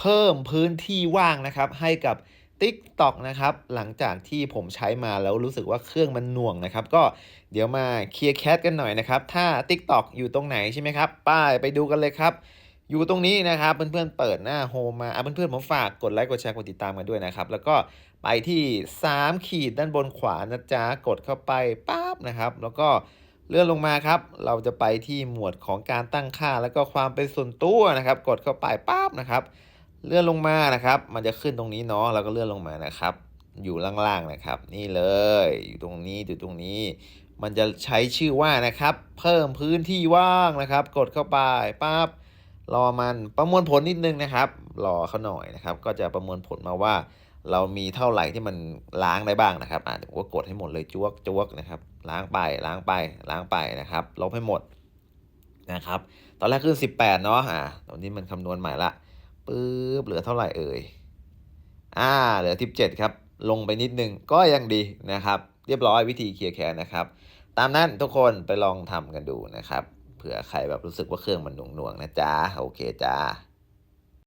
เพิ่มพื้นที่ว่างนะครับ ให้กับ TikTok นะครับ หลังจากที่ผมใช้มาแล้วรู้สึกว่าเครื่องมันหน่วงนะครับ ก็เดี๋ยวมาเคลียร์แคสกันหน่อยนะครับ ถ้า TikTok อยู่ตรงไหนใช่ไหมครับ ป้ายไปดูกันเลยครับ อยู่ตรงนี้นะครับ เพื่อนๆเปิดหน้าโฮมมาอะเพื่อนๆผมฝากกดไลค์กดแชร์กดติดตามกันด้วยนะครับ แล้วก็ไปที่3ขีดด้านบนขวานะจ๊ะกดเข้าไปปั๊บนะครับ แล้วก็เลื่อนลงมาครับ เราจะไปที่หมวดของการตั้งค่า แล้วก็ความเป็นส่วนตัวนะครับ กดเข้าไปปั๊บนะครับ เลื่อนลงมานะครับ มันจะขึ้นตรงนี้เนาะแล้วก็เลื่อนลงมานะครับ อยู่ล่างๆนะครับ นี่เลยอยู่ตรงนี้อยู่ตรงนี้ มันจะใช้ชื่อว่านะครับ เพิ่มพื้นที่ว่างนะครับ กดเข้าไปปั๊บรอมันประมวลผลนิดนึงนะครับ รอเขาหน่อยนะครับ ก็จะประมวลผลมาว่า เรามีเท่าไหร่ที่มันล้างได้บ้างนะครับอ่าเดี๋ยวผมก็กดให้หมดเลยจวกจวกนะครับ ล้างไปล้างไปล้างไปนะครับ ลบให้หมดนะครับ ตอนแรกขึ้น 18 เนาะอ่าตอนนี้มันคำนวณใหม่ละ ปึ๊บเหลือเท่าไหร่เอ่ยอ่าเหลือ 17 ครับ ลงไปนิดนึงก็ยังดีนะครับ เรียบร้อยวิธีเคลียร์แคนนะครับ ตามนั้นทุกคนไปลองทำกันดูนะครับ เผื่อใครแบบรู้สึกว่าเครื่องมันหน่วงๆนะจ๊ะโอเคจ้า